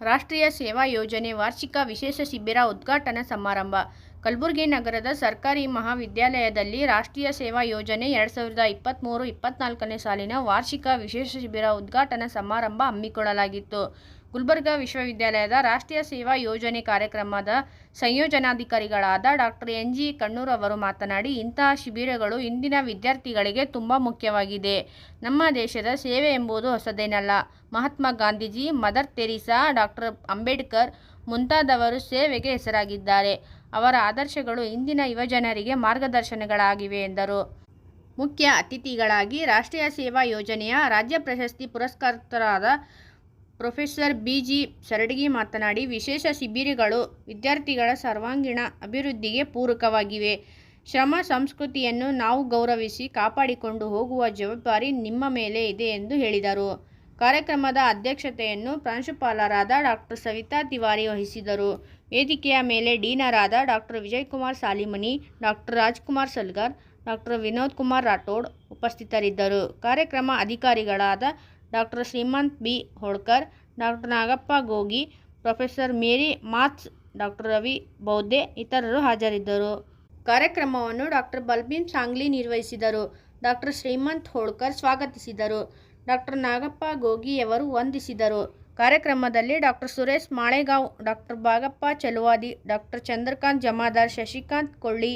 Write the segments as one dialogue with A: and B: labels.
A: ರಾಷ್ಟ್ರೀಯ ಸೇವಾ ಯೋಜನೆ ವಾರ್ಷಿಕ ವಿಶೇಷ ಶಿಬಿರ ಉದ್ಘಾಟನಾ ಸಮಾರಂಭ ಕಲಬುರಗಿ ನಗರದ ಸರ್ಕಾರಿ ಮಹಾವಿದ್ಯಾಲಯದಲ್ಲಿ ರಾಷ್ಟ್ರೀಯ ಸೇವಾ ಯೋಜನೆ ಎರಡು ಸಾವಿರದ ಇಪ್ಪತ್ತ್ಮೂರು ಇಪ್ಪತ್ತ್ನಾಲ್ಕನೇ ಸಾಲಿನ ವಾರ್ಷಿಕ ವಿಶೇಷ ಶಿಬಿರ ಉದ್ಘಾಟನಾ ಸಮಾರಂಭ ಹಮ್ಮಿಕೊಳ್ಳಲಾಗಿತ್ತು. ಗುಲ್ಬರ್ಗಾ ವಿಶ್ವವಿದ್ಯಾಲಯದ ರಾಷ್ಟ್ರೀಯ ಸೇವಾ ಯೋಜನೆ ಕಾರ್ಯಕ್ರಮದ ಸಂಯೋಜನಾಧಿಕಾರಿಗಳಾದ ಡಾಕ್ಟರ್ ಎನ್ ಜಿ ಕಣ್ಣೂರ್ ಅವರು ಮಾತನಾಡಿ, ಇಂತಹ ಶಿಬಿರಗಳು ಇಂದಿನ ವಿದ್ಯಾರ್ಥಿಗಳಿಗೆ ತುಂಬ ಮುಖ್ಯವಾಗಿದೆ. ನಮ್ಮ ದೇಶದ ಸೇವೆ ಎಂಬುದು ಹೊಸದೇನಲ್ಲ. Mahatma Gandhiji, Mother Teresa, doctor Ambedkar ಮುಂತಾದವರು ಸೇವೆಗೆ ಹೆಸರಾಗಿದ್ದಾರೆ. ಅವರ ಆದರ್ಶಗಳು ಇಂದಿನ ಯುವಜನರಿಗೆ ಮಾರ್ಗದರ್ಶನಗಳಾಗಿವೆ ಎಂದರು. ಮುಖ್ಯ ಅತಿಥಿಗಳಾಗಿ ರಾಷ್ಟ್ರೀಯ ಸೇವಾ ಯೋಜನೆಯ ರಾಜ್ಯ ಪ್ರಶಸ್ತಿ ಪುರಸ್ಕೃತರಾದ ಪ್ರೊಫೆಸರ್ ಬಿ ಜಿ ಸರಡಗಿ ಮಾತನಾಡಿ, ವಿಶೇಷ ಶಿಬಿರಗಳು ವಿದ್ಯಾರ್ಥಿಗಳ ಸರ್ವಾಂಗೀಣ ಅಭಿವೃದ್ಧಿಗೆ ಪೂರಕವಾಗಿವೆ. ಶ್ರಮ ಸಂಸ್ಕೃತಿಯನ್ನು ನಾವು ಗೌರವಿಸಿ ಕಾಪಾಡಿಕೊಂಡು ಹೋಗುವ ಜವಾಬ್ದಾರಿ ನಿಮ್ಮ ಮೇಲೆ ಇದೆ ಎಂದು ಹೇಳಿದರು. ಕಾರ್ಯಕ್ರಮದ ಅಧ್ಯಕ್ಷತೆಯನ್ನು ಪ್ರಾಂಶುಪಾಲರಾದ ಡಾಕ್ಟರ್ ಸವಿತಾ ತಿವಾರಿ ವಹಿಸಿದರು. ವೇದಿಕೆಯ ಮೇಲೆ ಡೀನರಾದ doctor Vijayakumar Salimani doctor Rajkumar Salgar doctor Vinod Kumar Rathod ಉಪಸ್ಥಿತರಿದ್ದರು. ಕಾರ್ಯಕ್ರಮ ಅಧಿಕಾರಿಗಳಾದ doctor Shrimant B. Holkar doctor Nagappa Gogi, professor Mary moths doctor Ravi Bauddhe ಇತರರು ಹಾಜರಿದ್ದರು. ಕಾರ್ಯಕ್ರಮವನ್ನು ಡಾಕ್ಟರ್ ಬಲ್ಬೀನ್ ಸಾಂಗ್ಲಿ ನಿರ್ವಹಿಸಿದರು. ಡಾಕ್ಟರ್ ಶ್ರೀಮಂತ್ ಹೋಳ್ಕರ್ ಸ್ವಾಗತಿಸಿದರು. ಡಾಕ್ಟರ್ ನಾಗಪ್ಪ ಗೋಗಿಯವರು ವಂದಿಸಿದರು. ಕಾರ್ಯಕ್ರಮದಲ್ಲಿ doctor Suresh Malegaon, doctor Bagappa Chaluvadi, doctor Chandrakant Jamadar, Shashikant Kolli,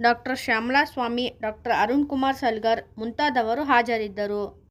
A: doctor Shyamala Swami doctor Arun Kumar Salgar ಮುಂತಾದವರು ಹಾಜರಿದ್ದರು.